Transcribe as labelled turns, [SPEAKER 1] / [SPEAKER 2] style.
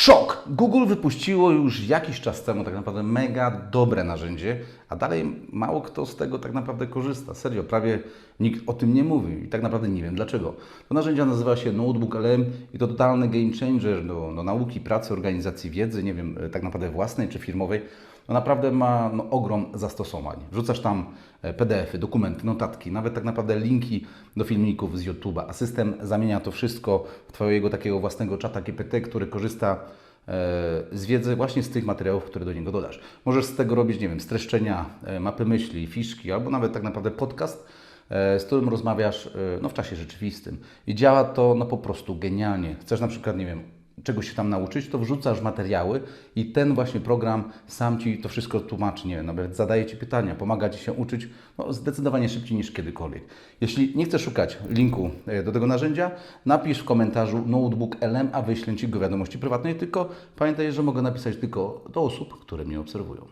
[SPEAKER 1] Szok! Google wypuściło już jakiś czas temu tak naprawdę mega dobre narzędzie, a dalej mało kto z tego tak naprawdę korzysta. Serio, prawie nikt o tym nie mówi i tak naprawdę nie wiem dlaczego. To narzędzie nazywa się Notebook LM i to totalny game changer do, do nauki, pracy, organizacji wiedzy, nie wiem, tak naprawdę własnej czy firmowej. No naprawdę ma no, ogrom zastosowań. Wrzucasz tam e, PDF-y, dokumenty, notatki, nawet tak naprawdę linki do filmików z YouTube'a, a system zamienia to wszystko w Twojego takiego własnego czata GPT, który korzysta e, z wiedzy właśnie z tych materiałów, które do niego dodasz. Możesz z tego robić, nie wiem, streszczenia, e, mapy myśli, fiszki, albo nawet tak naprawdę podcast, z którym rozmawiasz no, w czasie rzeczywistym. I działa to no, po prostu genialnie. Chcesz na przykład, nie wiem, czegoś się tam nauczyć, to wrzucasz materiały i ten właśnie program sam Ci to wszystko tłumaczy, nie wiem, nawet zadaje Ci pytania, pomaga Ci się uczyć no, zdecydowanie szybciej niż kiedykolwiek. Jeśli nie chcesz szukać linku e, do tego narzędzia, napisz w komentarzu notebook LM, a wyślę Ci go wiadomości prywatnej, tylko pamiętaj, że mogę napisać tylko do osób, które mnie obserwują.